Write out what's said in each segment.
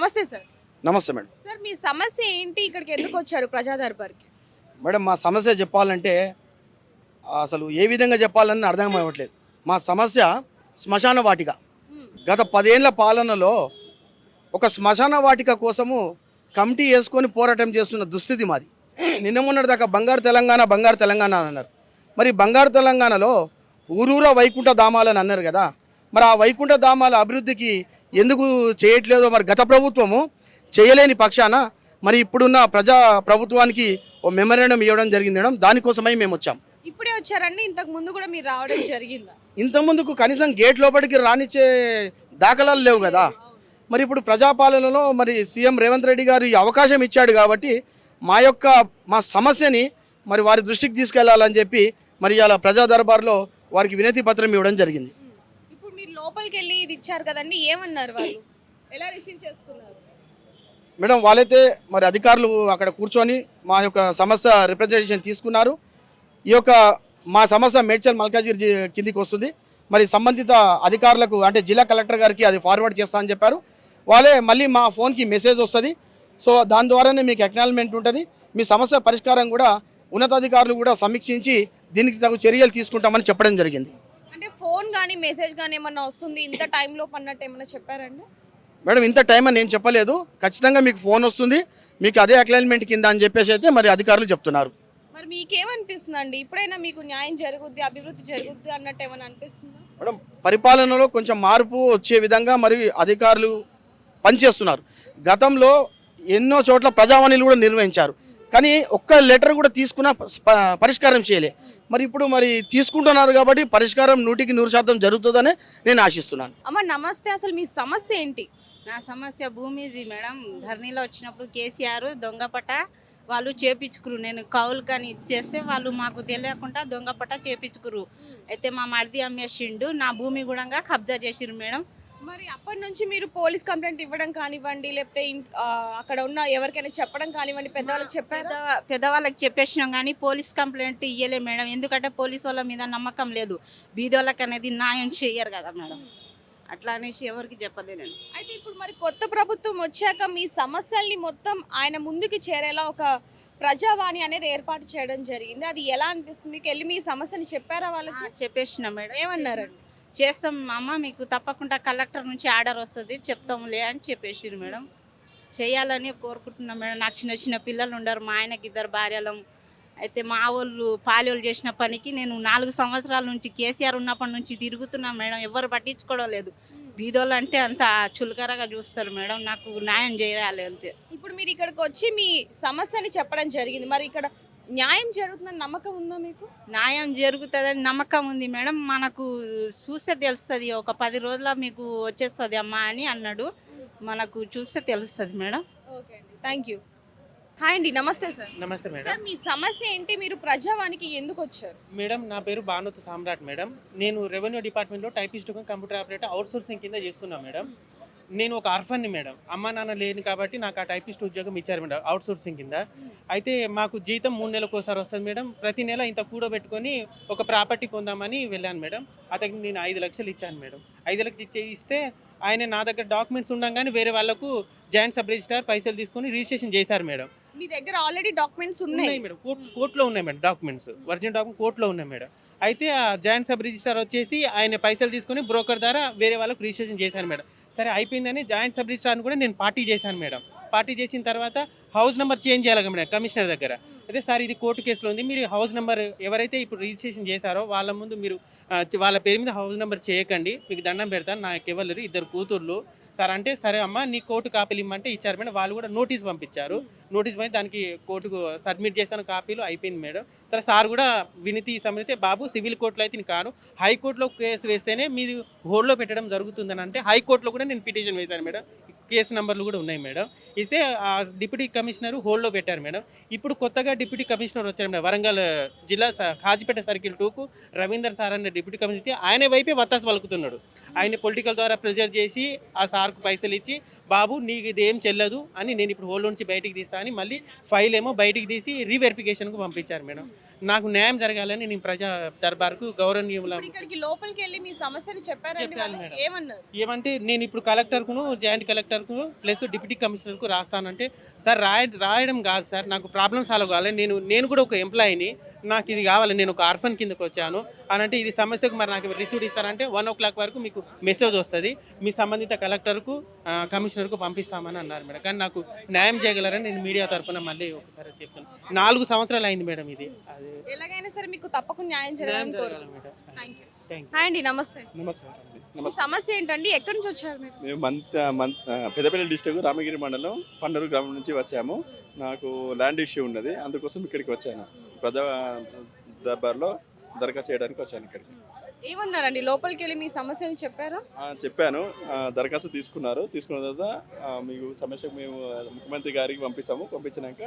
నమస్తే సార్. నమస్తే madam. Sir మీ సమస్య ఏంటి? ఇక్కడికి ఎందుకు వచ్చారు ప్రజా దర్బార్కి? మేడం మా సమస్య చెప్పాలంటే అసలు ఏ విధంగా చెప్పాలని అర్థం అవ్వట్లేదు. మా సమస్య శ్మశాన వాటిక. గత పదేళ్ళ పాలనలో ఒక శ్మశాన వాటిక కోసము కమిటీ వేసుకొని పోరాటం చేస్తున్న దుస్థితి మాది. నిన్న మొన్నటి దాకా బంగారు తెలంగాణ బంగారు తెలంగాణ అని అన్నారు. మరి బంగారు తెలంగాణలో ఊరూరా వైకుంఠ ధామాలని అన్నారు కదా మరి ఆ వైకుంఠ ధామాల అభివృద్ధికి ఎందుకు చేయట్లేదో మరి గత ప్రభుత్వము చేయలేని పక్షాన మరి ఇప్పుడున్న ప్రజా ప్రభుత్వానికి ఓ మెమరాండం ఇవ్వడం జరిగింది మేడం. దానికోసమై మేము వచ్చాం. ఇప్పుడే వచ్చారండి? ఇంతకు ముందు కూడా మీరు రావడం జరిగిందా? ఇంతకుముందుకు కనీసం గేట్ లోపలికి రానిచ్చే దాఖలాలు లేవు కదా. మరి ఇప్పుడు ప్రజాపాలనలో మరి సీఎం రేవంత్ రెడ్డి గారు ఈ అవకాశం ఇచ్చాడు కాబట్టి మా యొక్క మా సమస్యని మరి వారి దృష్టికి తీసుకెళ్ళాలని చెప్పి మరి ఇలా ప్రజా దర్బార్లో వారికి వినతి పత్రం ఇవ్వడం జరిగింది. లోపలికి వెళ్ళి ఇది ఇచ్చారు కదండి ఏమన్నారు వాళ్ళు? ఎలా రిసీవ్ చేసుకున్నారు? మేడం వాళ్ళైతే మరి అధికారులు అక్కడ కూర్చొని మా యొక్క సమస్య రిప్రజెంటేషన్ తీసుకున్నారు. ఈ యొక్క మా సమస్య మేడ్చల్ మల్కాజిర్ కిందికి వస్తుంది. మరి సంబంధిత అధికారులకు అంటే జిల్లా కలెక్టర్ గారికి అది ఫార్వర్డ్ చేస్తా అని చెప్పారు. వాళ్ళే మళ్ళీ మా ఫోన్కి మెసేజ్ వస్తుంది. సో దాని ద్వారానే మీకు అక్నాలజ్మెంట్ ఉంటుంది. మీ సమస్య పరిష్కారం కూడా ఉన్నతాధికారులు కూడా సమీక్షించి దీనికి తగు చర్యలు తీసుకుంటామని చెప్పడం జరిగింది. అంటే ఫోన్ కానీ మెసేజ్ కానీ ఏమన్నా వస్తుంది? ఇంత టైంలో అన్నట్టు ఏమన్నా చెప్పారండి? మేడం ఇంత టైం అని నేను చెప్పలేదు. ఖచ్చితంగా మీకు ఫోన్ వస్తుంది. మీకు అదే అక్లైన్మెంట్ కింద అని చెప్పేసి అయితే మరి అధికారులు చెప్తున్నారు. మరి మీకేమనిపిస్తుందండి? ఇప్పుడైనా మీకు న్యాయం జరుగుద్ది అభివృద్ధి జరుగుద్ది అన్నట్టు ఏమైనా అనిపిస్తుందా? మేడం పరిపాలనలో కొంచెం మార్పు వచ్చే విధంగా మరి అధికారులు పనిచేస్తున్నారు. గతంలో ఎన్నో చోట్ల ప్రజావాణిలు కూడా నిర్వహించారు. కానీ ఒక్క లెటర్ కూడా తీసుకున్న పరిష్కారం చేయలే. మరి ఇప్పుడు మరి తీసుకుంటున్నారు కాబట్టి పరిష్కారం నూటికి నూరు శాతం జరుగుతుందని నేను ఆశిస్తున్నాను. అమ్మ నమస్తే. అసలు మీ సమస్య ఏంటి? నా సమస్య భూమిది మేడం. ధరణిలో వచ్చినప్పుడు కేసీఆర్ దొంగపట వాళ్ళు చేపించుకురు. నేను కౌలు కానీ ఇచ్చేస్తే వాళ్ళు మాకు తెలియకుండా దొంగపట చేపించుకురు. అయితే మా మరిది అమ్మేసిండు. నా భూమి కూడా కబ్జా చేసిరు మేడం. మరి అప్పటి నుంచి మీరు పోలీస్ కంప్లైంట్ ఇవ్వడం కానివ్వండి లేకపోతే అక్కడ ఉన్న ఎవరికైనా చెప్పడం కానివ్వండి పెద్దవాళ్ళకి చెప్పారా? పెద్ద పెద్దవాళ్ళకి చెప్పేసినాం కానీ పోలీస్ కంప్లైంట్ ఇయ్యలే మేడం. ఎందుకంటే పోలీస్ వాళ్ళ మీద నమ్మకం లేదు. బీదోళ్ళకి అనేది న్యాయం చెయ్యరు కదా మేడం. అట్లా అనేసి ఎవరికి చెప్పలే నేను. అయితే ఇప్పుడు మరి కొత్త ప్రభుత్వం వచ్చాక మీ సమస్యల్ని మొత్తం ఆయన ముందుకు చేరేలా ఒక ప్రజావాణి అనేది ఏర్పాటు చేయడం జరిగింది. అది ఎలా అనిపిస్తుంది? మీకు వెళ్ళి మీ సమస్యని చెప్పారా వాళ్ళకి? చెప్పేసిన మేడం. ఏమన్నారండి? చేస్తాం అమ్మ మీకు తప్పకుండా కలెక్టర్ నుంచి ఆర్డర్ వస్తుంది చెప్తాంలే అని చెప్పేసిరు మేడం. చేయాలని కోరుకుంటున్నాం మేడం. నాకు చిన్న చిన్న పిల్లలు ఉండరు మా ఆయనకి ఇద్దరు భార్యలం. అయితే మా వాళ్ళు పాలెళ్ళు చేసిన పనికి నేను నాలుగు సంవత్సరాల నుంచి కేసీఆర్ ఉన్నప్పటి నుంచి తిరుగుతున్నా మేడం. ఎవరు పట్టించుకోవడం లేదు. బీదోళ్ళు అంటే అంత చులకరగా చూస్తారు మేడం. నాకు న్యాయం చేయాలి అంతే. ఇప్పుడు మీరు ఇక్కడికి వచ్చి మీ సమస్యని చెప్పడం జరిగింది. మరి ఇక్కడ న్యాయం జరుగుతుందని నమ్మకం ఉందా మీకు? న్యాయం జరుగుతుందని నమ్మకం ఉంది మేడం. మనకు చూస్తే తెలుస్తుంది ఒక పది రోజుల మీకు వచ్చేస్తుంది అమ్మా అని అన్నాడు. మనకు చూస్తే తెలుస్తుంది మేడం. ఓకే అండి. థ్యాంక్ యూ హాయ్ అండి నమస్తే సార్. నమస్తే మేడం. సార్ మీ సమస్య ఏంటి? మీరు ప్రజావానికి ఎందుకు వచ్చారు? మేడం నా పేరు భానుత సామ్రాట్ మేడం. నేను రెవెన్యూ డిపార్ట్మెంట్లో typist computer operator outsourcing కింద చేస్తున్నా మేడం. నేను ఒక అర్ఫన్ని మేడం. అమ్మ నాన్న లేని కాబట్టి నాకు ఆ టైపిస్ట్ ఉద్యోగం ఇచ్చారు మేడం అవుట్ సోర్సింగ్ కింద. అయితే మాకు జీతం మూడు నెలలకు ఒకసారి వస్తుంది మేడం. ప్రతి నెల ఇంత కూడబెట్టుకొని ఒక ప్రాపర్టీ కొందామని వెళ్ళాను మేడం. అతనికి నేను ఐదు లక్షలు ఇచ్చాను మేడం. ఐదు లక్షలు ఇచ్చే ఇస్తే ఆయన నా దగ్గర డాక్యుమెంట్స్ ఉండగానే వేరే వాళ్ళకు జాయింట్ సబ్ రిజిస్టార్ పైసలు తీసుకొని రిజిస్ట్రేషన్ చేశారు మేడం. మీ దగ్గర ఆల్రెడీ డాక్యుమెంట్స్ ఉన్నాయి? మేడం. కోర్ట్ కోర్టులో ఉన్నాయి మేడం డాక్యుమెంట్స్. ఒరిజినల్ డాక్యుమెంట్ కోర్టులో ఉన్నాయి మేడం. అయితే ఆ జాయింట్ సబ్ రిజిస్టర్ వచ్చేసి ఆయన పైసలు తీసుకొని బ్రోకర్ ద్వారా వేరే వాళ్ళకి రిజిస్ట్రేషన్ చేశాను మేడం. సరే అయిపోయిందని జాయింట్ సబ్ రిజిస్ట్రార్ని కూడా నేను పార్టీ చేశాను మేడం. పార్టీ చేసిన తర్వాత హౌస్ నెంబర్ చేంజ్ చేయాలి మేడం కమిషనర్ దగ్గర. అదే సార్ ఇది కోర్టు కేసులో ఉంది. మీరు హౌస్ నెంబర్ ఎవరైతే ఇప్పుడు రిజిస్ట్రేషన్ చేశారో వాళ్ళ ముందు మీరు వాళ్ళ పేరు మీద హౌస్ నెంబర్ చేయకండి. మీకు దండం పెడతాను నాకు ఇవ్వలేరు ఇద్దరు కూతుర్లు. సార్ అంటే సరే అమ్మా నీ కోర్టు కాపీలు ఇమ్మంటే ఇచ్చారు మేడం. వాళ్ళు కూడా నోటీస్ పంపించారు. నోటీస్ పంపి దానికి కోర్టుకు సబ్మిట్ చేశాను కాపీలు అయిపోయింది మేడం. తర్వాత సార్ కూడా వినతి సమరితే బాబు సివిల్ కోర్టులో అయితే నేను కాను. హైకోర్టులో కేసు వేస్తేనే మీది హోల్డ్లో పెట్టడం జరుగుతుందని అంటే హైకోర్టులో కూడా నేను పిటిషన్ వేశాను మేడం. కేసు నెంబర్లు కూడా ఉన్నాయి మేడం. ఇసే ఆ డిప్యూటీ కమిషనర్ హోల్డ్లో పెట్టారు మేడం. ఇప్పుడు కొత్తగా డిప్యూటీ కమిషనర్ వచ్చారు మేడం వరంగల్ జిల్లా స- సర్కిల్ టూకు రవీందర్ సార్ అనే డిప్యూటీ కమిషనర్ ఆయన వైపే వత్తాసు పలుకుతున్నాడు. ఆయన పొలిటికల్ ద్వారా ప్రెజర్ చేసి ఆ సార్కు పైసలు ఇచ్చి బాబు నీకు ఇది ఏం చెల్లదు అని నేను ఇప్పుడు హోల్డ్ నుంచి బయటికి తీస్తా అని మళ్ళీ ఫైల్ ఏమో బయటికి తీసి రీవెరిఫికేషన్కు పంపించారు మేడం. నాకు న్యాయం జరగాలని నేను ప్రజా దర్బార్కు గౌరవనీయుల ఇక్కడికి లోపలికి వెళ్ళి మీ సమస్యలు. ఏమన్నారు ఏమంటే నేను ఇప్పుడు కలెక్టర్కును జాయింట్ కలెక్టర్కు ప్లస్ డిప్యూటీ కమిషనర్కు రాస్తానంటే సార్ రాయ రాయడం కాదు సార్ నాకు ప్రాబ్లమ్ సాల్వ్ కావాలి నేను నేను కూడా ఒక ఎంప్లాయీని నాకు ఇది కావాలి నేను ఒక ఆర్ఫన్ కిందకు వచ్చాను అని అంటే ఇది సమస్యకు మరి నాకు రిసీవ్ ఇస్తారంటే వన్ ఓ క్లాక్ వరకు మీకు మెసేజ్ వస్తుంది. మీ సంబంధిత కలెక్టర్కు కమిషనర్కు పంపిస్తామని అన్నారు మేడం. కానీ నాకు న్యాయం చేయగలరని నేను మీడియా తరఫున మళ్ళీ ఒకసారి చెప్పాను. నాలుగు సంవత్సరాలు అయింది మేడం ఇది. ఎలాగైనా సరే మీకు తప్పకుండా న్యాయం కోరుకుంటున్నాను మేడం. హాయ్ అండి నమస్తే. నమస్కారం అండి. మీ నమస్తే. సమస్య ఏంటండి? ఎక్కడి నుంచి వచ్చారు మీరు? మేము month month Peddapalli district Ramagiri మండలం పండూరు గ్రామం నుంచి వచ్చాము. నాకు ల్యాండ్ ఇష్యూ ఉన్నది. అందుకోసం ఇక్కడికి వచ్చాను. ప్రజా దర్బార్లో దరఖాస్తు చేయడానికి వచ్చాను ఇక్కడికి. ఏమన్నారండి? లోపలికి వెళ్ళి మీ సమస్యను చెప్పారా? ఆ, చెప్పాను. ఆ, దరఖాస్తు తీసుకున్నారు. తీసుకున్న తర్వాత ఆ, మీకు సమస్యకు మేము ముఖ్యమంత్రి గారికి పంపిస్తాము. పంపించినాక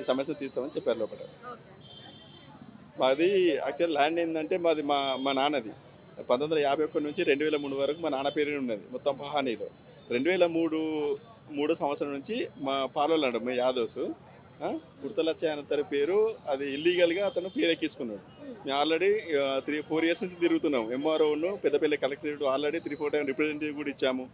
ఈ సమస్య తీస్తామని చెప్పారు లోపల. మాది యాక్చువల్ ల్యాండ్ ఏంటంటే మాది మా మా నాన్నది. పంతొమ్మిది వందల యాభై ఒకటి నుంచి రెండు వేల మూడు వరకు మా నాన్న పేరు ఉన్నది మొత్తం పహానీలో. రెండు వేల మూడు మూడో సంవత్సరం నుంచి మా పాలోళ్ళు అంటారు మా యాదవ్స్. ఉడతలచ్చ అతని పేరు అది ఇల్లీగల్గా అతను పేరెక్కించుకున్నాడు. మేము ఆల్రెడీ త్రీ ఫోర్ ఇయర్స్ నుంచి తిరుగుతున్నాం. ఎంఆర్ఓను Peddapalli collectorate already three four time representative కూడా ఇచ్చాము.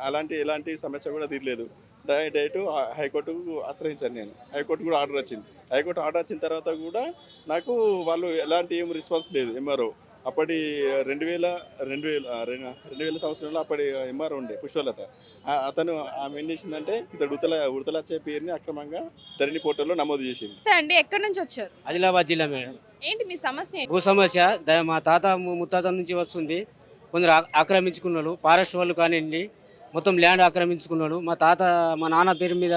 అలాంటి ఎలాంటి సమస్య కూడా తీరలేదు. డై- డైరెక్ట్ హైకోర్టుకు ఆశ్రయించాను నేను. హైకోర్టు కూడా ఆర్డర్ వచ్చింది. హైకోర్టు ఆర్డర్ వచ్చిన తర్వాత కూడా నాకు వాళ్ళు ఎలాంటి ఏం రెస్పాన్స్ లేదు ఎంఆర్ఓ అప్పటి రెండు వేల రెండు వేల రెండు వేల సంవత్సరంలో అప్పటి ఎంఆర్ఓ ఉండే పుష్పలత. అతను ఆమె ఏం చేసిందంటే ఇతడు ఉడతల ఉడతలచ్చే పేరుని అక్రమంగా ధరణి పోర్టల్లో నమోదు చేసింది. అండి. ఎక్కడి నుంచి వచ్చారు? ఆదిలాబాద్ జిల్లా మేడం. ఏంటి మీ సమస్య ఏంటి? భూ సమస్య. మా తాత ముత్తాత నుంచి వస్తుంది. కొందరు ఆ- ఆక్రమించుకున్నాడు. ఫారెస్ట్ వాళ్ళు కానివ్వండి మొత్తం ల్యాండ్ ఆక్రమించుకున్నాడు. మా తాత మా నాన్న పేరు మీద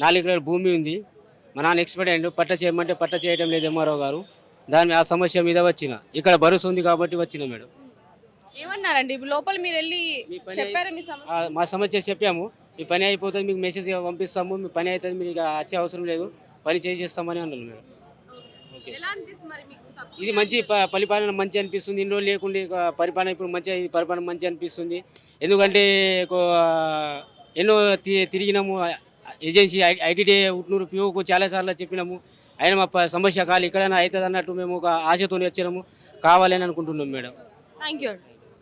నాలుగు ఎకరాల భూమి ఉంది. మా నాన్న ఎక్స్పర్ట్ అయ్యిండు. పట్ట చేయమంటే పట్ట చేయడం లేదు ఎంఆర్ఓ గారు. దాని ఆ సమస్య మీద వచ్చిన ఇక్కడ భరోసా ఉంది కాబట్టి వచ్చిన మేడం ఏమన్నారండి లోపల మీరు వెళ్ళి చెప్పారా మీ సమస్య ఆ, మా సమస్య చెప్పాము మీ పని అయిపోతుంది మీకు మెసేజ్ పంపిస్తాము మీ పని అవుతుంది మీకు ఇక వచ్చే అవసరం లేదు పని చేసేస్తామని అన్నారు మేడం ఓకే ఎలా అనిపిస్తుంది మరి మీకు తప్పకుండా ఇది మంచి ప- పరిపాలన మంచి అనిపిస్తుంది ఇన్ని రోజులు లేకుండే ఇక పరిపాలన ఇప్పుడు మంచి ఈ పరిపాలన మంచి అనిపిస్తుంది ఎందుకంటే కో- ఎన్నో తి- తిరిగినాము agency I T D Utnoor పిఓకు చాలాసార్లు చెప్పినాము అయినా మా సమస్య కాదు ఇక్కడైనా అవుతుంది అన్నట్టు మేము ఒక ఆశతో వచ్చినాము. కావాలని అనుకుంటున్నాం మేడం. Thank you